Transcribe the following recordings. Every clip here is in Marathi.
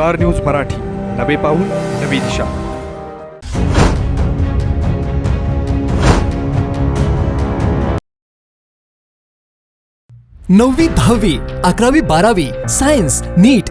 Star news Marathi. नवे पाऊल नवी दिशा. नववी दहावी अकरावी बारावी science NEET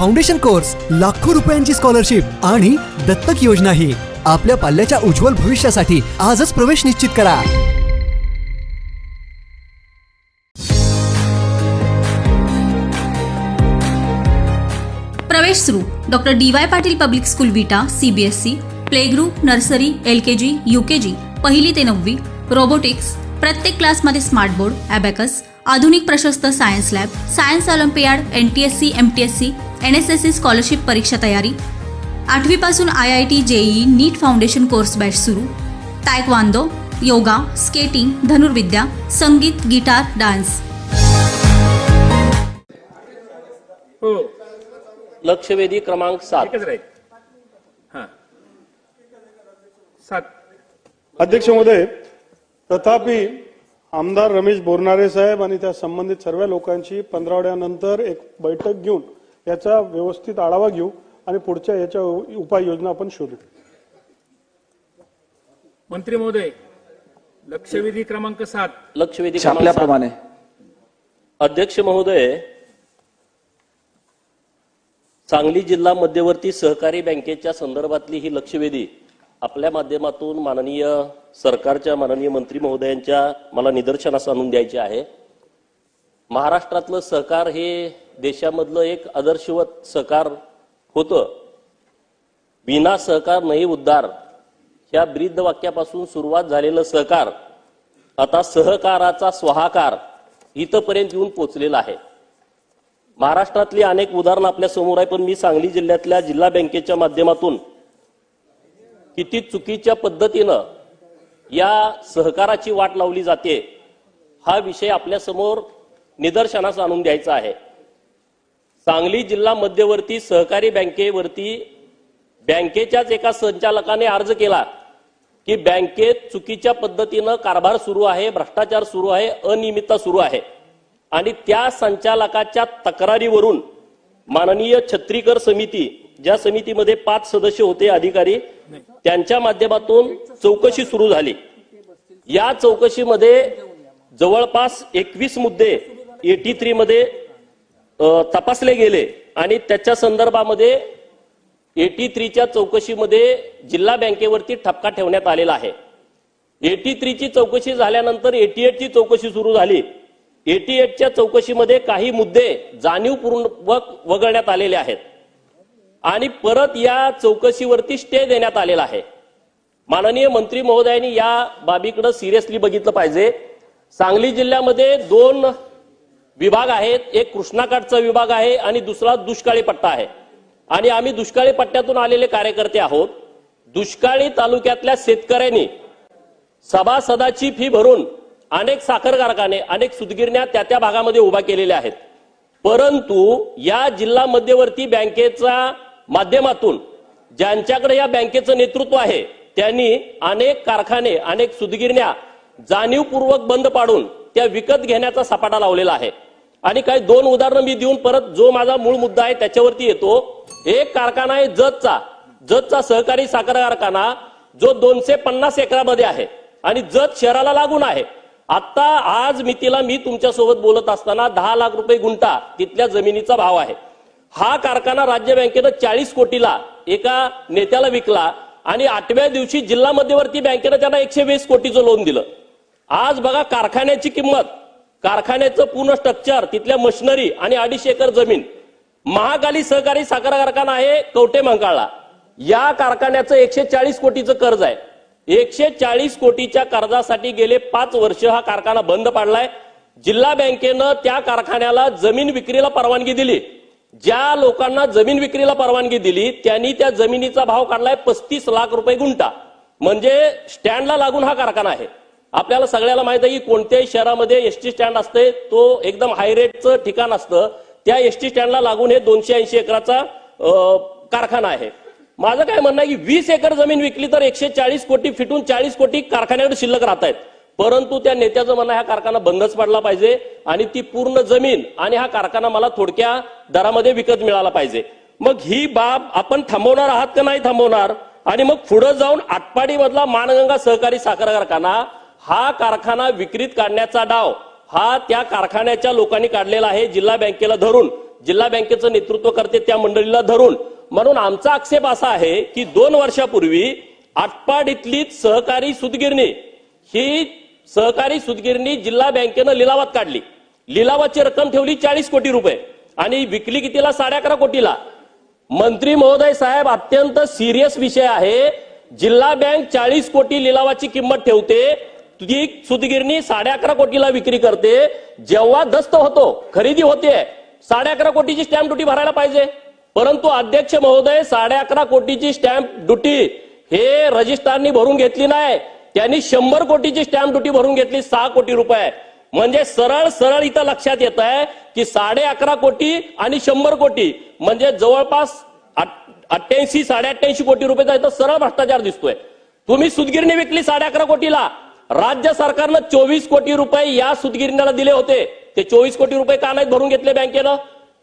Foundation course लाखो रुपयांची स्कॉलरशिप आणि दत्तक योजना ही आपल्या पाल्याच्या उज्ज्वल भविष्यासाठी आजच प्रवेश निश्चित करा. प्रवेश सुरू. Doctor D Y Patil public school Vita CBSE play group nursery L K G U K G पहिली ते नववी रोबोटिक्स प्रत्येक क्लासमध्ये स्मार्ट बोर्ड ॲबॅकस आधुनिक प्रशस्त science lab science olympiad N T S C M T S C N S S C scholarship परीक्षा तयारी. आठवीपासून I I T JEE NEET foundation course batch सुरू. तायक्वांदो योगा स्केटिंग धनुर्विद्या संगीत गिटार डान्स. हो. लक्षवेधी क्रमांक सात. हा. सात. अध्यक्ष महोदय तथापि आमदार रमेश बोरनारे साहेब आणि त्या संबंधित सर्व लोकांची पंधरावड्यानंतर एक बैठक घेऊन याचा व्यवस्थित आढावा घेऊ आणि पुढच्या याच्या उपाययोजना आपण शोधू. मंत्री महोदय लक्षवेधी क्रमांक सात. लक्षवेधी क्रमांक अध्यक्ष महोदय सांगली जिल्हा मध्यवर्ती सहकारी बँकेच्या संदर्भातली ही लक्षवेधी आपल्या माध्यमातून माननीय सरकारच्या माननीय मंत्री महोदयांच्या मला निदर्शनास आणून द्यायचे आहे. महाराष्ट्रातलं सहकार हे देशामधलं एक आदर्शवत सहकार होतं. विना सहकार नाही उद्धार. ह्या ब्रीद वाक्यापासून सुरुवात झालेलं सहकार आता सहकाराचा स्वाहाकार इथंपर्यंत येऊन पोचलेला आहे. महाराष्ट्रातली अनेक उदाहरणं आपल्यासमोर आहे पण मी सांगली जिल्ह्यातल्या जिल्हा बँकेच्या माध्यमातून किती चुकीच्या पद्धतीनं या सहकाराची वाट लावली जाते हा विषय आपल्यासमोर निदर्शनास आणून द्यायचा आहे. सांगली जिल्हा मध्यवर्ती सहकारी बँकेवरती बँकेच्याच एका संचालकाने अर्ज केला की बँकेत चुकीच्या पद्धतीनं कारभार सुरू आहे भ्रष्टाचार सुरू आहे अनियमितता सुरू आहे. आणि त्या संचालकाच्या तक्रारीवरून माननीय छत्रीकर समिती ज्या समितीमध्ये पाच सदस्य होते अधिकारी त्यांच्या माध्यमातून चौकशी सुरू झाली. या चौकशीमध्ये जवळपास एकवीस मुद्दे एटी थ्री मध्ये तपासले गेले. आणि त्याच्या संदर्भामध्ये एटी थ्रीच्या चौकशीमध्ये जिल्हा बँकेवरती ठपका ठेवण्यात आलेला आहे. एटी थ्रीची चौकशी झाल्यानंतर एटी एटची चौकशी सुरू झाली. एटी एटच्या चौकशीमध्ये काही मुद्दे जाणीवपूर्वक वगळण्यात आलेले आहेत. आणि परत या चौकशीवरती स्टे देण्यात आलेला आहे. माननीय मंत्री महोदयांनी या बाबीकडे सिरियसली बघितलं पाहिजे. सांगली जिल्ह्यामध्ये दोन विभाग आहेत एक कृष्णाकाठचा विभाग आहे आणि दुसरा दुष्काळी पट्टा आहे. आणि आम्ही दुष्काळी पट्ट्यातून आलेले कार्यकर्ते आहोत. दुष्काळी तालुक्यातल्या शेतकऱ्यांनी सभासदाची फी भरून अनेक साखर कारखाने अनेक सुदगिरण्या त्या त्या भागामध्ये उभा केलेल्या आहेत. परंतु या जिल्हा मध्यवर्ती बँकेच्या माध्यमातून ज्यांच्याकडे या बँकेचं नेतृत्व आहे त्यांनी अनेक कारखाने अनेक सुदगिरण्या जाणीवपूर्वक बंद पाडून त्या विकत घेण्याचा सपाटा लावलेला आहे. आणि काही दोन उदाहरणं मी देऊन परत जो माझा मूळ मुद्दा आहे त्याच्यावरती येतो. एक कारखाना आहे जतचा. जतचा सहकारी साखर कारखाना जो दोनशे पन्नास एकरामध्ये आहे. आणि जत शहराला लागून आहे. आता आज मितीला मी तुमच्यासोबत बोलत असताना दहा लाख रुपये गुंठा तिथल्या जमिनीचा भाव आहे. हा कारखाना राज्य बँकेनं चाळीस कोटीला एका नेत्याला विकला आणि आठव्या दिवशी जिल्हा मध्यवर्ती बँकेनं त्यांना एकशे वीस कोटीचं लोन दिलं. आज बघा कारखान्याची किंमत कारखान्याचं पूर्ण स्ट्रक्चर तिथल्या मशिनरी आणि अडीचशे एकर जमीन. महाकाली सहकारी साखर कारखाना आहे कवटे मंकाळला. या कारखान्याचं एकशे चाळीस कोटीचं कर्ज आहे. एकशे चाळीस कोटीच्या कर्जासाठी गेले पाच वर्ष हा कारखाना बंद पाडलाय. जिल्हा बँकेनं त्या कारखान्याला जमीन विक्रीला परवानगी दिली. ज्या लोकांना जमीन विक्रीला परवानगी दिली त्यांनी त्या जमिनीचा भाव काढलाय पस्तीस लाख रुपये गुंठा. म्हणजे स्टँडला लागून हा कारखाना आहे. आपल्याला सगळ्याला माहीत आहे की कोणत्याही शहरामध्ये एसटी स्टँड असते तो एकदम हाय रेटचं ठिकाण असतं. त्या एसटी स्टँडला लागून हे दोनशे ऐंशी एकराचा कारखाना आहे. माझं काय म्हणणं आहे की वीस एकर जमीन विकली तर एकशे चाळीस कोटी फिटून चाळीस कोटी कारखान्याकडे शिल्लक राहत आहेत परंतु त्या नेत्याचं म्हणणं हा कारखाना बंदच पडला पाहिजे आणि ती पूर्ण जमीन आणि हा कारखाना मला थोडक्या दरामध्ये विकत मिळाला पाहिजे. मग ही बाब आपण थांबवणार आहात का नाही थांबवणार? आणि मग पुढे जाऊन आटपाडीमधला मानगंगा सहकारी साखर कारखाना हा कारखाना विक्रीत काढण्याचा डाव हा त्या कारखान्याच्या लोकांनी काढलेला आहे जिल्हा बँकेला धरून. जिल्हा बँकेचं नेतृत्व करते त्या मंडळीला धरून. म्हणून आमचा आक्षेप असा आहे की दोन वर्षापूर्वी आटपाडीतलीच सहकारी सुतगिरणी ही सहकारी सुतगिरणी जिल्हा बँकेनं लिलावात काढली. लिलावाची रक्कम ठेवली चाळीस कोटी रुपये आणि विकली कितीला? साडे अकरा कोटीला. मंत्री महोदय साहेब अत्यंत सिरियस विषय आहे. जिल्हा बँक चाळीस कोटी लिलावाची किंमत ठेवते. ती सुतगिरणी साडे अकरा कोटीला विक्री करते. जेव्हा दस्त होतो खरेदी होते साडे अकरा कोटीची स्टॅम्प ड्युटी भरायला पाहिजे. परंतु अध्यक्ष महोदय साडे अकरा कोटीची स्टॅम्प ड्युटी हे रजिस्ट्रारनी भरून घेतली नाही. त्यांनी शंभर कोटीची स्टॅम्प ड्युटी भरून घेतली सहा कोटी रुपये. म्हणजे सरळ सरळ इथं लक्षात येत आहे की साडे अकरा कोटी आणि शंभर कोटी म्हणजे जवळपास अठ्ठ्याऐंशी साडे अठ्ठ्याऐंशी कोटी रुपयाचा इथं सरळ भ्रष्टाचार दिसतोय. तुम्ही सुदगिरणी विकली साडे अकरा कोटीला. राज्य सरकारनं चोवीस कोटी रुपये या सुतगिरणीला दिले होते. ते चोवीस कोटी रुपये का नाहीत भरून घेतले बँकेनं?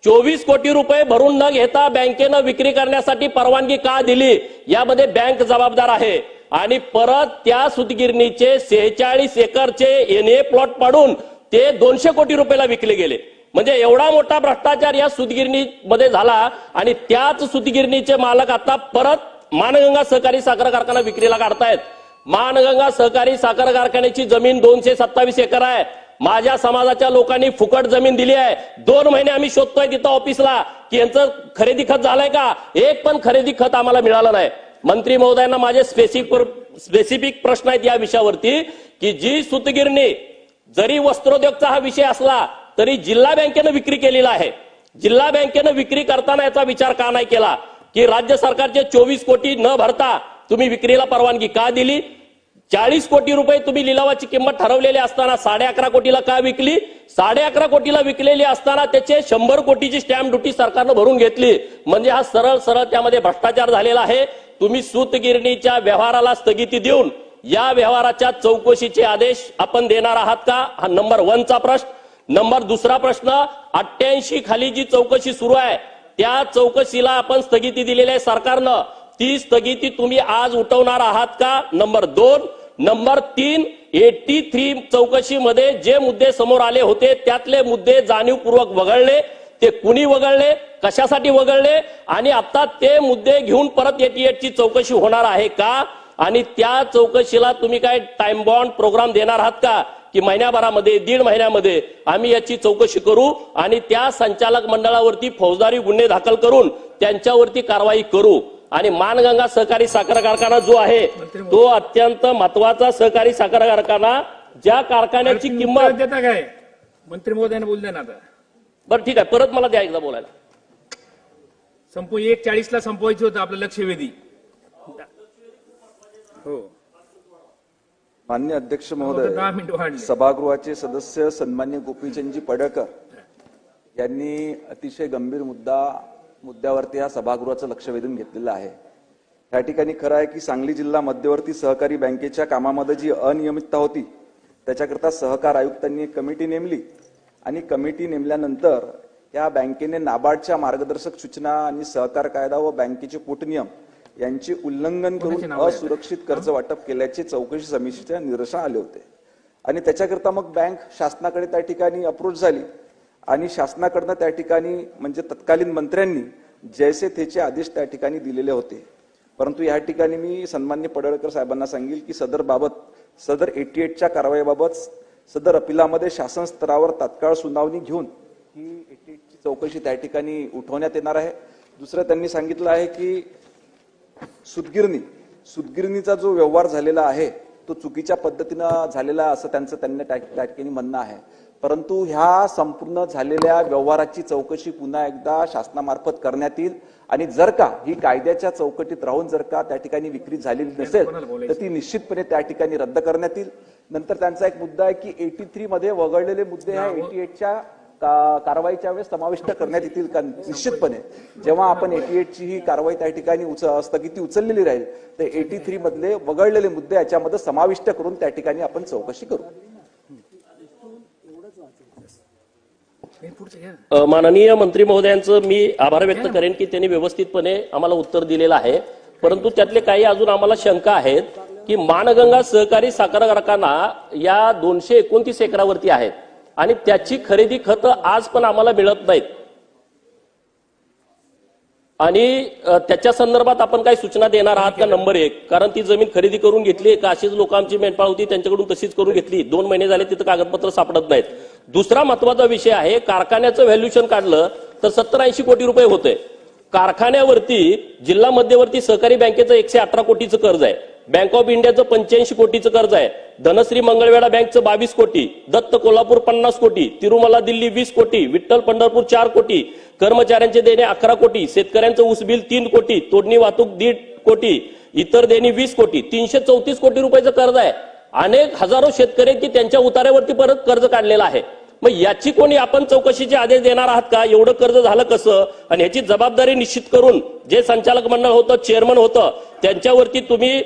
चोवीस कोटी रुपये भरून न घेता बँकेनं विक्री करण्यासाठी परवानगी का दिली? यामध्ये बँक जबाबदार आहे. आणि परत त्या सुतगिरणीचे सेहेचाळीस एकरचे एनए प्लॉट पाडून ते दोनशे कोटी रुपयाला विकले गेले. म्हणजे एवढा मोठा भ्रष्टाचार या सुतगिरणीमध्ये झाला आणि त्याच सुतगिरणीचे मालक आता परत मानगंगा सहकारी साखर कारखाना विक्रीला काढतायत. मानगंगा सहकारी साखर कारखान्याची जमीन दोनशे सत्तावीस एकर आहे. माझ्या समाजाच्या लोकांनी फुकट जमीन दिली आहे. दोन महिने आम्ही शोधतोय तिथं ऑफिसला की यांचं खरेदी खत झालंय का? एक पण खरेदी खत आम्हाला मिळालं नाही. मंत्री महोदयांना माझे स्पेसिफिक स्पेसिफिक प्रश्न आहेत या विषयावरती की जी सुतगिरणी जरी वस्त्रोद्योगचा हा विषय असला तरी जिल्हा बँकेनं विक्री केलेला आहे. जिल्हा बँकेनं विक्री करताना याचा विचार का नाही केला? की राज्य सरकारचे चोवीस कोटी न भरता तुम्ही विक्रीला परवानगी का दिली? चाळीस कोटी रुपये तुम्ही लिलावाची किंमत ठरवलेली असताना साडे अकरा कोटीला का विकली? साडे अकरा कोटीला विकलेली असताना त्याचे शंभर कोटीची स्टॅम्प ड्युटी सरकारनं भरून घेतली. म्हणजे हा सरळ सरळ त्यामध्ये भ्रष्टाचार झालेला आहे. तुम्ही सूतगिरणीच्या व्यवहाराला स्थगिती देऊन या व्यवहाराच्या चौकशीचे आदेश आपण देणार आहात का? हा नंबर वनचा प्रश्न. नंबर दुसरा प्रश्न अठ्ठ्याऐंशी खाली जी चौकशी सुरू आहे त्या चौकशीला आपण स्थगिती दिलेली आहे सरकारनं. ती स्थगिती तुम्ही आज उठवणार आहात का? नंबर दोन नंबर तीन एटी थ्री चौकशीमध्ये जे मुद्दे समोर आले होते त्यातले मुद्दे जाणीवपूर्वक वगळले ते कुणी वगळले कशासाठी वगळले आणि आता ते मुद्दे घेऊन परत एटी एटची चौकशी होणार आहे का? आणि त्या चौकशीला तुम्ही काय टाइम बॉन्ड प्रोग्राम देणार आहात का? की महिन्याभरामध्ये दीड महिन्यामध्ये आम्ही याची चौकशी करू आणि त्या संचालक मंडळावरती फौजदारी गुन्हे दाखल करून त्यांच्यावरती कारवाई करू? आणि मानगंगा सहकारी साखर कारखाना जो आहे तो अत्यंत महत्त्वाचा सहकारी साखर कारखाना ज्या कारखान्याची किंमत देता काय? मंत्री महोदयाने बोल द्या ना आता. बरं ठीक आहे. परत मला द्या एकदा बोलायला. संपू एक चाळीसला संपवायचं होतं आपलं लक्षवेधी. हो. मान्य अध्यक्ष महोदय सभागृहाचे सदस्य सन्मान्य गोपीचंदजी पडळकर यांनी अतिशय गंभीर मुद्दा मुद्द्यावरती या सभागृहाचं लक्ष वेधून घेतलेलं आहे. या ठिकाणी खरं आहे की सांगली जिल्हा मध्यवर्ती सहकारी बँकेच्या कामामध्ये जी अनियमितता होती त्याच्याकरता सहकार आयुक्तांनी एक कमिटी नेमली आणि कमिटी नेमल्यानंतर या बँकेने नाबार्डच्या मार्गदर्शक सूचना आणि सहकार कायदा व बँकेचे पोटनियम यांचे उल्लंघन करून? असुरक्षित कर्ज वाटप केल्याचे चौकशी समितीच्या निदर्शन आले होते. आणि त्याच्याकरता मग बँक शासनाकडे त्या ठिकाणी अप्रोच झाली. आणि शासनाकडनं त्या ठिकाणी म्हणजे तत्कालीन मंत्र्यांनी जैसे थेचे आदेश त्या ठिकाणी दिलेले होते. परंतु या ठिकाणी मी सन्मान्य पडळकर साहेबांना सांगेल की सदर बाबत सदर एटी एटच्या कारवाईबाबत सदर अपिलामध्ये शासन स्तरावर तात्काळ सुनावणी घेऊन ही एटी एटची चौकशी त्या ठिकाणी उठवण्यात येणार आहे. दुसरं त्यांनी सांगितलं आहे की सुतगिरणी सुतगिरणीचा जो व्यवहार झालेला आहे तो चुकीच्या पद्धतीनं झालेला असं त्यांचं त्यांनी त्या त्या ठिकाणी म्हणणं आहे. परंतु ह्या संपूर्ण झालेल्या व्यवहाराची चौकशी पुन्हा एकदा शासनामार्फत करण्यात येईल. आणि जर का ही कायद्याच्या चौकटीत राहून जर का त्या ठिकाणी विक्री झालेली नसेल तर ती निश्चितपणे त्या ठिकाणी रद्द करण्यात येईल. नंतर त्यांचा एक मुद्दा आहे की एटी थ्री मध्ये वगळलेले मुद्दे ह्या एटी एटच्या कारवाईच्या वेळेस समाविष्ट करण्यात येतील का? निश्चितपणे. जेव्हा आपण एटी एटची ही कारवाई त्या ठिकाणी उच- स्थगिती उचललेली राहील तर एटी थ्री मधले वगळलेले मुद्दे याच्यामध्ये समाविष्ट करून त्या ठिकाणी आपण चौकशी करू. माननीय मंत्री महोदयांचं मी आभार व्यक्त करेन की त्यांनी व्यवस्थितपणे आम्हाला उत्तर दिलेलं आहे. परंतु त्यातले काही अजून आम्हाला शंका आहेत की मानगंगा सहकारी साखर कारखाना या दोनशे एकोणतीस एकरावरती आहेत आणि त्याची खरेदी खतं आज पण आम्हाला मिळत नाहीत. आणि त्याच्या संदर्भात आपण काही सूचना देणार आहात का नंबर एक? कारण ती जमीन खरेदी करून घेतली का? अशीच लोक आमची मेंढपाळ होती त्यांच्याकडून तशीच करून घेतली. दोन महिने झाले तिथं कागदपत्र सापडत नाहीत. दुसरा महत्त्वाचा विषय आहे कारखान्याचं व्हॅल्युएशन काढलं तर सत्तर ऐंशी कोटी रुपये होते कारखान्यावरती जिल्हा मध्यवर्ती सहकारी बँकेचं एकशे अठरा कोटीचं कर्ज आहे. बँक ऑफ इंडियाचं पंच्याऐंशी कोटीचं कर्ज आहे. धनश्री मंगळवेढा बँकचं बावीस कोटी दत्त कोल्हापूर पन्नास कोटी तिरुमला दिल्ली वीस कोटी विठ्ठल पंढरपूर चार कोटी कर्मचाऱ्यांचे देणे अकरा कोटी शेतकऱ्यांचं ऊस बिल तीन कोटी तोडणी वाहतूक दीड कोटी इतर देणी वीस कोटी तीनशे चौतीस कोटी रुपयाचं कर्ज आहे. अनेक हजारो शेतकरी की त्यांच्या उतार्यावरती परत कर्ज काढलेलं आहे. मग याची कोणी आपण चौकशीचे आदेश देणार आहात का? एवढं कर्ज झालं कसं? आणि ह्याची जबाबदारी निश्चित करून जे संचालक मंडळ होतं चेअरमन होतं त्यांच्यावरती तुम्ही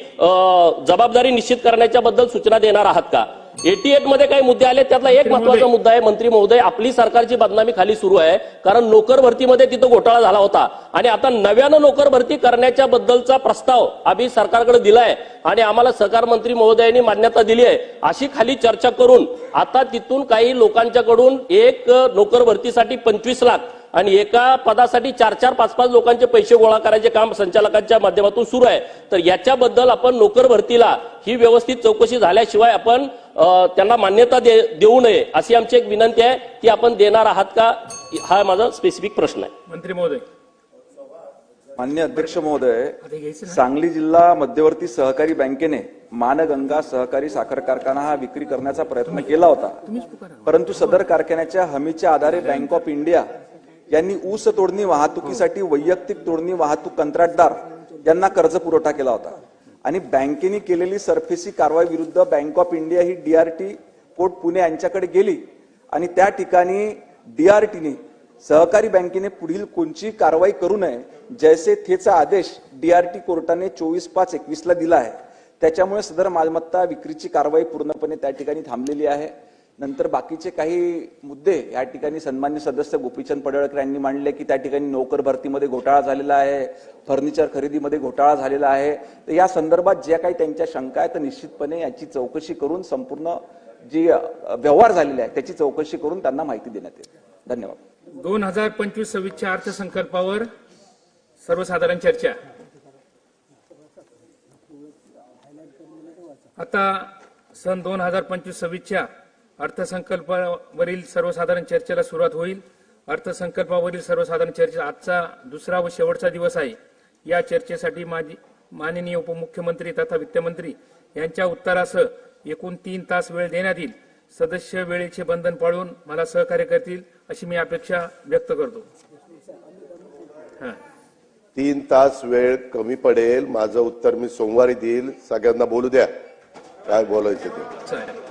जबाबदारी निश्चित करण्याच्या बद्दल सूचना देणार आहात का? एटी एटमध्ये काही मुद्दे आले त्यातला एक महत्त्वाचा मुद्दा आहे मंत्री महोदय आपली सरकारची बदनामी खाली सुरू आहे कारण नोकर भरतीमध्ये तिथं घोटाळा झाला होता. आणि आता नव्यानं नोकर भरती करण्याच्या बद्दलचा प्रस्ताव आम्ही सरकारकडे दिलाय आणि आम्हाला सहकार मंत्री महोदयांनी मान्यता दिली आहे. अशी खाली चर्चा करून आता तिथून काही लोकांच्याकडून एक नोकर भरतीसाठी पंचवीस लाख आणि एका पदासाठी चार चार पाच पाच लोकांचे पैसे गोळा करायचे काम संचालकांच्या माध्यमातून सुरू आहे. तर याच्याबद्दल आपण नोकर भरतीला ही व्यवस्थित चौकशी झाल्याशिवाय आपण त्यांना मान्यता दे- देऊ नये अशी आमची एक विनंती आहे. ती आपण देणार आहात का? हा माझा स्पेसिफिक प्रश्न आहे. मंत्री महोदय. मान्य अध्यक्ष महोदय सांगली जिल्हा मध्यवर्ती सहकारी बँकेने मानगंगा सहकारी साखर कारखाना हा विक्री करण्याचा प्रयत्न केला होता. परंतु सदर कारखान्याच्या हमीच्या आधारे बँक ऑफ इंडिया यांनी ऊस तोडणी वाहतुकीसाठी वैयक्तिक तोडणी वाहतूक कंत्राटदार यांना कर्ज पुरवठा केला होता. आणि बँकेने केलेली सरफेसी कारवाई विरुद्ध बँक ऑफ इंडिया ही डीआरटी कोर्ट पुणे यांच्याकडे गेली आणि त्या ठिकाणी डीआरटीने सहकारी बँकेने पुढील कोणची कारवाई करू नये जैसे थेचा आदेश डीआरटी कोर्टाने चोवीस पाच एकवीसला दिला आहे. त्याच्यामुळे सदर मालमत्ता विक्रीची कारवाई पूर्णपणे त्या ठिकाणी थांबलेली आहे. नंतर बाकीचे काही मुद्दे या ठिकाणी सन्मान्य सदस्य गोपीचंद पडळकर यांनी मांडले की त्या ठिकाणी नोकर भरतीमध्ये घोटाळा झालेला आहे फर्निचर खरेदीमध्ये घोटाळा झालेला आहे. तर या संदर्भात ज्या काही त्यांच्या शंका आहेत तर निश्चितपणे याची चौकशी करून संपूर्ण जी व्यवहार झालेले आहे त्याची चौकशी करून त्यांना माहिती देण्यात येईल. धन्यवाद. दोन हजार पंचवीस सव्वीसच्या अर्थसंकल्पावर सर्वसाधारण चर्चा. आता सन दोन हजार पंचवीस सव्वीसच्या अर्थसंकल्पावरील सर्वसाधारण चर्चेला सुरुवात होईल. अर्थसंकल्पावरील सर्वसाधारण चर्चा आजचा दुसरा व शेवटचा दिवस आहे. या चर्चेसाठी माझी माननीय उपमुख्यमंत्री तथा वित्तमंत्री यांच्या उत्तरासह एकूण तीन तास वेळ देण्यात येईल. सदस्य वेळेचे बंधन पाळून मला सहकार्य करतील अशी मी अपेक्षा व्यक्त करतो. हा. तीन तास वेळ कमी पडेल. माझं उत्तर मी सोमवारी देईल. सगळ्यांना बोलू द्या. काय बोलायचं ते?